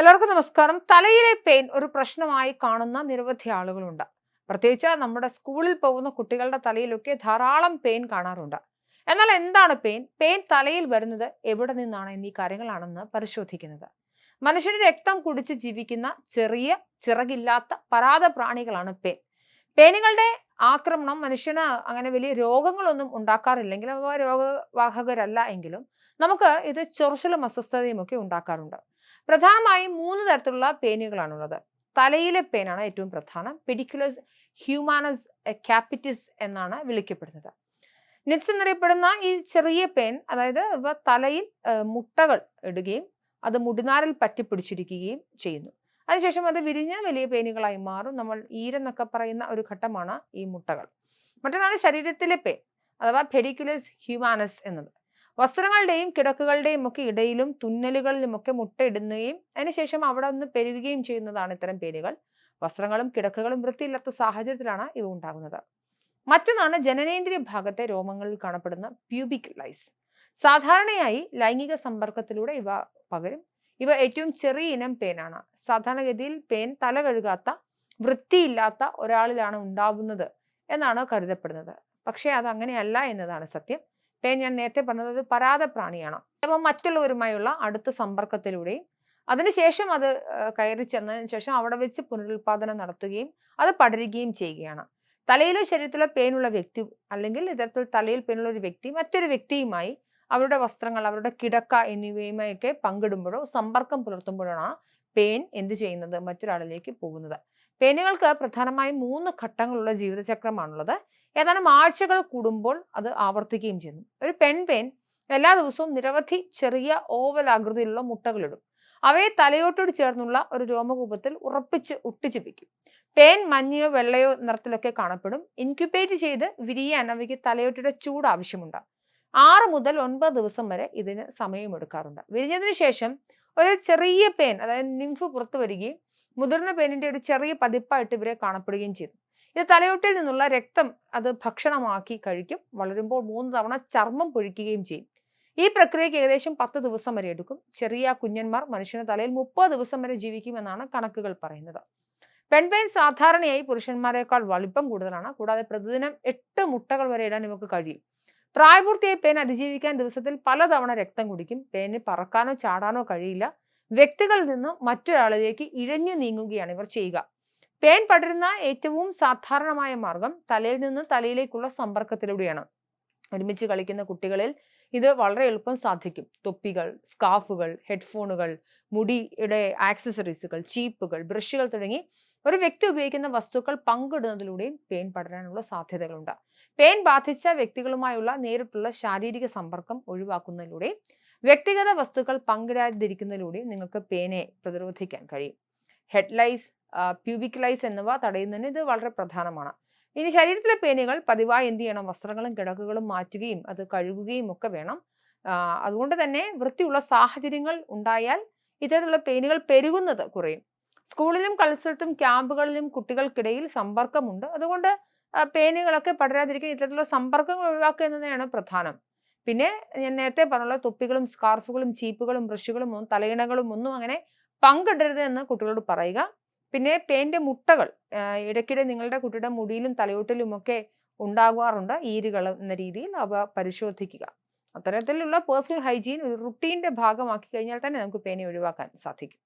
എല്ലാവർക്കും നമസ്കാരം. തലയിലെ പെയിൻ ഒരു പ്രശ്നമായി കാണുന്ന നിരവധി ആളുകളുണ്ട്. പ്രത്യേകിച്ച് നമ്മുടെ സ്കൂളിൽ പോകുന്ന കുട്ടികളുടെ തലയിലൊക്കെ ധാരാളം പെയിൻ കാണാറുണ്ട്. എന്നാൽ എന്താണ് പെയിൻ പെയിൻ തലയിൽ വരുന്നത് എവിടെ നിന്നാണ് എന്നീ കാര്യങ്ങളാണെന്ന് പരിശോധിക്കുന്നത്. മനുഷ്യന് രക്തം കുടിച്ച് ജീവിക്കുന്ന ചെറിയ ചിറകില്ലാത്ത പരാത പ്രാണികളാണ് പെയിൻ പേനുകളുടെ ആക്രമണം മനുഷ്യന് അങ്ങനെ വലിയ രോഗങ്ങളൊന്നും ഉണ്ടാക്കാറില്ലെങ്കിൽ അവ രോഗവാഹകരല്ല എങ്കിലും നമുക്ക് ഇത് ചൊറിച്ചിലും അസ്വസ്ഥതയും ഒക്കെ ഉണ്ടാക്കാറുണ്ട്. പ്രധാനമായും മൂന്ന് തരത്തിലുള്ള പേനുകളാണുള്ളത്. തലയിലെ പേനാണ് ഏറ്റവും പ്രധാനം. പെഡിക്കുലസ് ഹ്യൂമാനസ് ക്യാപിറ്റിസ് എന്നാണ് വിളിക്കപ്പെടുന്നത്. നിറ്റ്സ് എന്നറിയപ്പെടുന്ന ഈ ചെറിയ പേൻ അതായത് ഇവ തലയിൽ മുട്ടകൾ ഇടുകയും അത് മുടിനാരിൽ പറ്റിപ്പിടിച്ചിരിക്കുകയും ചെയ്യുന്നു. അതിനുശേഷം അത് വിരിഞ്ഞ വലിയ പേനുകളായി മാറും. നമ്മൾ ഈരെന്നൊക്കെ പറയുന്ന ഒരു ഘട്ടമാണ് ഈ മുട്ടകൾ. മറ്റൊന്നാണ് ശരീരത്തിലെ പേൻ അഥവാ പെഡിക്കുലസ് ഹ്യൂമാനസ് എന്നത്. വസ്ത്രങ്ങളുടെയും കിടക്കുകളുടെയും ഒക്കെ ഇടയിലും തുന്നലുകളിലുമൊക്കെ മുട്ടയിടുന്നതും അതിനുശേഷം അവിടെ ഒന്ന് പെരുകുകയും ചെയ്യുന്നതാണ് ഇത്തരം പേനുകൾ. വസ്ത്രങ്ങളും കിടക്കുകളും വൃത്തിയില്ലാത്ത സാഹചര്യത്തിലാണ് ഇവ ഉണ്ടാകുന്നത്. മറ്റൊന്നാണ് ജനനേന്ദ്രിയ ഭാഗത്തെ രോമങ്ങളിൽ കാണപ്പെടുന്ന പ്യൂബിക് ലൈസ് സാധാരണയായി ലൈംഗിക സമ്പർക്കത്തിലൂടെ ഇവ പകരും. ഇവ ഏറ്റവും ചെറിയ ഇനം പേനാണ്. സാധാരണഗതിയിൽ പേൻ തല കഴുകാത്ത വൃത്തിയില്ലാത്ത ഒരാളിലാണ് ഉണ്ടാവുന്നത് എന്നാണ് കരുതപ്പെടുന്നത്. പക്ഷേ അത് അങ്ങനെയല്ല എന്നതാണ് സത്യം. പേൻ ഞാൻ നേരത്തെ പറഞ്ഞത് ഒരു പരാത പ്രാണിയാണ്. അപ്പോൾ മറ്റുള്ളവരുമായുള്ള അടുത്ത സമ്പർക്കത്തിലൂടെയും അതിനുശേഷം അത് കയറി ചെന്നതിന് ശേഷം അവിടെ വെച്ച് പുനരുൽപാദനം നടത്തുകയും അത് പടരുകയും ചെയ്യുകയാണ്. തലയിലോ ശരീരത്തിലോ പേനുള്ള വ്യക്തി അല്ലെങ്കിൽ ഇത്തരത്തിൽ തലയിൽ പേനുള്ള ഒരു വ്യക്തി മറ്റൊരു വ്യക്തിയുമായി അവരുടെ വസ്ത്രങ്ങൾ അവരുടെ കിടക്ക എന്നിവയുമായൊക്കെ പങ്കിടുമ്പോഴോ സമ്പർക്കം പുലർത്തുമ്പോഴാണ് പേൻ എന്ത് ചെയ്യുന്നത്? മറ്റൊരാളിലേക്ക് പോകുന്നത്. പേനുകൾക്ക് പ്രധാനമായും മൂന്ന് ഘട്ടങ്ങളുള്ള ജീവിതചക്രമാണുള്ളത്. ഏതാനും ആഴ്ചകൾ കൂടുമ്പോൾ അത് ആവർത്തിക്കുകയും ചെയ്യുന്നു. ഒരു പെൺ പേൻ എല്ലാ ദിവസവും നിരവധി ചെറിയ ഓവൽ ആകൃതിയിലുള്ള മുട്ടകളിടും. അവയെ തലയോട്ടോട് ചേർന്നുള്ള ഒരു രോമകൂപത്തിൽ ഉറപ്പിച്ച് ഒട്ടിച്ചു വെക്കും. പേൻ മഞ്ഞയോ വെള്ളയോ നിറത്തിലൊക്കെ കാണപ്പെടും. ഇൻക്യുബേറ്റ് ചെയ്ത് വിരിയാൻ അവയ്ക്ക് തലയോട്ടിയുടെ ചൂട് ആവശ്യമുണ്ട് ആറ് മുതൽ ഒൻപത് ദിവസം വരെ ഇതിന് സമയമെടുക്കാറുണ്ട് വിരിഞ്ഞതിന് ശേഷം ഒരു ചെറിയ പേൻ അതായത് നിംഫ് പുറത്തു വരികയും മുതിർന്ന പേനിന്റെ ഒരു ചെറിയ പതിപ്പായിട്ട് ഇവരെ കാണപ്പെടുകയും ചെയ്തു. ഇത് തലയോട്ടിൽ നിന്നുള്ള രക്തം അത് ഭക്ഷണമാക്കി കഴിക്കും. വളരുമ്പോൾ മൂന്ന് തവണ ചർമ്മം പൊഴിക്കുകയും ചെയ്യും. ഈ പ്രക്രിയയ്ക്ക് ഏകദേശം പത്ത് ദിവസം വരെ എടുക്കും. ചെറിയ കുഞ്ഞന്മാർ മനുഷ്യന് തലയിൽ മുപ്പത് ദിവസം വരെ ജീവിക്കുമെന്നാണ് കണക്കുകൾ പറയുന്നത്. പെൺപേൻ സാധാരണയായി പുരുഷന്മാരെക്കാൾ വലിപ്പം കൂടുതലാണ്. കൂടാതെ പ്രതിദിനം എട്ട് മുട്ടകൾ വരെ ഇടാൻ ഇവർക്ക് കഴിയും. പ്രായപൂർത്തിയായി പേൻ അതിജീവിക്കാൻ ദിവസത്തിൽ പലതവണ രക്തം കുടിക്കും. പേന് പറക്കാനോ ചാടാനോ കഴിയില്ല. വ്യക്തികളിൽ നിന്ന് മറ്റൊരാളിലേക്ക് ഇഴഞ്ഞു നീങ്ങുകയാണ് ഇവർ ചെയ്യുക. പേൻ പടരുന്ന ഏറ്റവും സാധാരണമായ മാർഗം തലയിൽ നിന്ന് തലയിലേക്കുള്ള സമ്പർക്കത്തിലൂടെയാണ്. ഒരുമിച്ച് കളിക്കുന്ന കുട്ടികളിൽ ഇത് വളരെ എളുപ്പം സാധിക്കും. തൊപ്പികൾ സ്കാഫുകൾ ഹെഡ്ഫോണുകൾ മുടിയുടെ ആക്സസറീസുകൾ ചീപ്പുകൾ ബ്രഷുകൾ തുടങ്ങി ഒരു വ്യക്തി ഉപയോഗിക്കുന്ന വസ്തുക്കൾ പങ്കിടുന്നതിലൂടെയും പെയിൻ പടരാനുള്ള സാധ്യതകളുണ്ട്. പെയിൻ ബാധിച്ച വ്യക്തികളുമായുള്ള നേരിട്ടുള്ള ശാരീരിക സമ്പർക്കം ഒഴിവാക്കുന്നതിലൂടെ വ്യക്തിഗത വസ്തുക്കൾ പങ്കിടാതിരിക്കുന്നതിലൂടെയും നിങ്ങൾക്ക് പേനെ പ്രതിരോധിക്കാൻ കഴിയും. ഹെഡ്ലൈസ് പ്യൂബിക് ലൈസ് എന്നിവ തടയുന്നതിന് ഇത് വളരെ പ്രധാനമാണ്. ഇനി ശരീരത്തിലെ പേനുകൾ പതിവായി എന്ത് ചെയ്യണം? വസ്ത്രങ്ങളും കിടക്കുകളും മാറ്റുകയും അത് കഴുകുകയും ഒക്കെ വേണം. അതുകൊണ്ട് തന്നെ വൃത്തിയുള്ള സാഹചര്യങ്ങൾ ഉണ്ടായാൽ ഇത്തരത്തിലുള്ള പേനുകൾ പെരുകുന്നത് കുറയും. സ്കൂളിലും കളിസ്ഥലത്തും ക്യാമ്പുകളിലും കുട്ടികൾക്കിടയിൽ സമ്പർക്കമുണ്ട്. അതുകൊണ്ട് പേനുകളൊക്കെ പടരാതിരിക്കാൻ ഇത്തരത്തിലുള്ള സമ്പർക്കങ്ങൾ ഒഴിവാക്കുക എന്നതാണ് പ്രധാനം. പിന്നെ ഞാൻ നേരത്തെ പറഞ്ഞുള്ള തൊപ്പികളും സ്കാർഫുകളും ചീപ്പുകളും ബ്രഷുകളും തലയിണകളും ഒന്നും അങ്ങനെ പങ്കിടരുത് എന്ന് കുട്ടികളോട് പറയുക. പിന്നെ പേന്റെ മുട്ടകൾ ഇടയ്ക്കിടെ നിങ്ങളുടെ കുട്ടിയുടെ മുടിയിലും തലയോട്ടിലും ഒക്കെ ഉണ്ടാകാറുണ്ട് ഈരുകൾ എന്ന രീതിയിൽ അവ പരിശോധിക്കുക. അത്തരത്തിലുള്ള പേഴ്സണൽ ഹൈജീൻ ഒരു റുട്ടീന്റെ ഭാഗമാക്കി കഴിഞ്ഞാൽ തന്നെ നമുക്ക് പേനെ ഒഴിവാക്കാൻ സാധിക്കും.